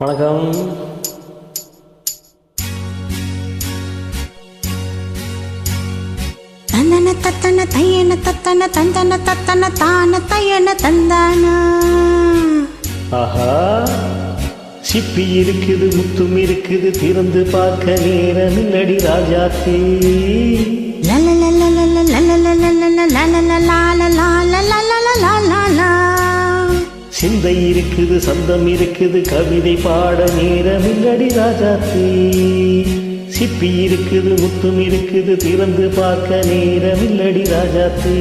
வணக்கம் தந்தன தத்தன தையன தத்தன தந்தன தத்தன தான தையன தந்தான ஆஹா சிப்பி இருக்குது முத்தும் இருக்குது திறந்து பார்க்க நேரம் இல்லடி ராஜாத்தி சிந்தை இருக்குது சந்தம் இருக்குது கவிதை பாட நேரம் இல்லடி ராஜாத்தி. சிப்பி இருக்குது முத்தும் இருக்குது திறந்து பார்க்க நேரம் இல்லடி ராஜாத்தி.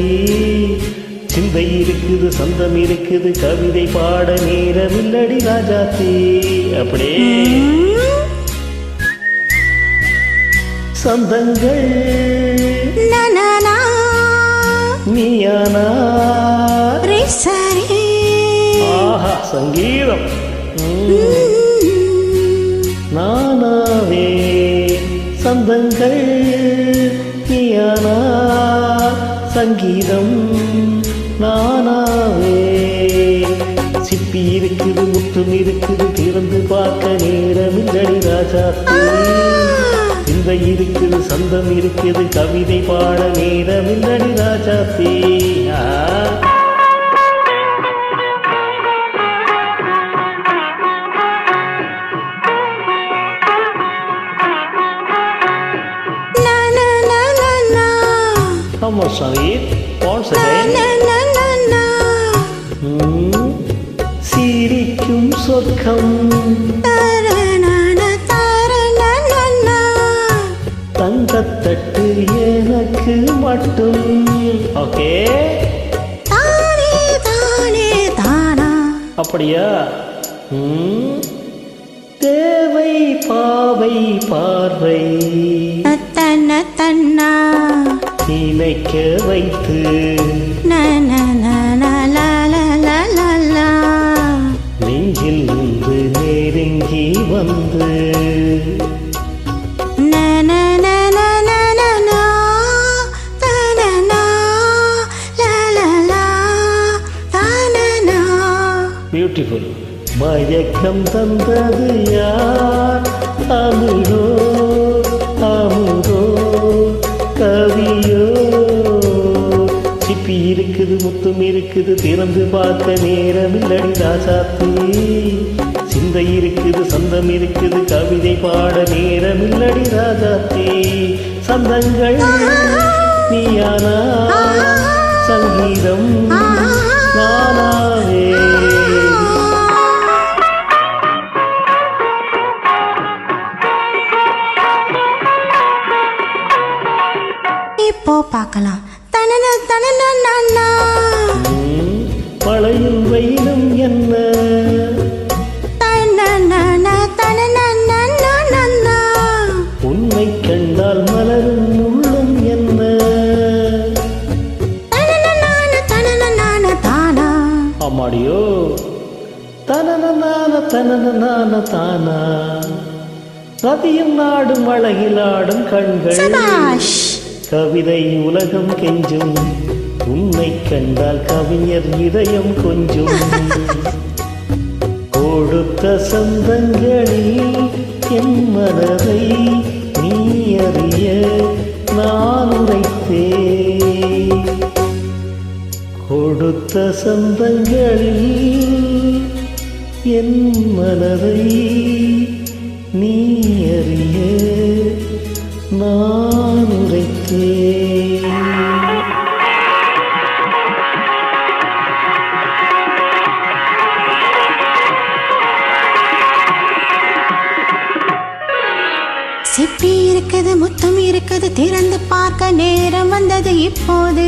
சிந்தை இருக்குது சந்தம் இருக்குது கவிதை பாட நேரம் இல்லடி ராஜாத்தி. அப்படியே. சொந்தங்கள். நீயானா சங்கீதம். நானாவே சந்தங்கள் நீயானா சங்கீதம். நானாவே சிப்பி இருக்குது முற்றும் இருக்குது திறந்து பார்க்க நேரம் இல்லடி ராஜா. இந்த இருக்குது சந்தம் இருக்குது கவிதை பாட நேரம் ராஜா. தே Come on, Sangeet. Once. Hmm. சிரிக்கும் சொர்க்கம். தங்கத்தட்டு எனக்கு மட்டும். ஓகே. அப்படியா. தேவை பாவை பார்வை. தன்ன தன்னா. நினைக்க வைத்து. நெஞ்சில் நின்று நெருங்கி வந்து. பியூட்டிஃபுல் மயக்கம் தந்தது யார்? இருக்குது இருக்குது. திறந்து பார்த்த நேரம் இல்லடி ராசாத்தி. சிந்தை இருக்குது சந்தம் இருக்குது. கவிதை பாட நேரம் இல்லடி ராஜாத்தி சந்தங்கள் நீயானா? சங்கீதம் நானாவே. இப்போ பார்க்கலாம். தனன தனன. தனன தனன தானா நதியும் நாடும் அழகிலாடும் கண்கள் கவிதை உலகம் கெஞ்சும் உன்னை கண்டால் கவிஞர் இதயம் கொஞ்சும் கொடுத்த சொந்தங்களில் என் மனதை நீ அறிய நான் உரைத்தே கொடுத்த சொந்தங்களில் என் மனதை நீ அறிய நான் உரைத்தேன். சிப்பி இருக்குது முத்தம் இருக்குது திறந்து பார்க்க நேரம் வந்தது இப்போது.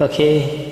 Okay.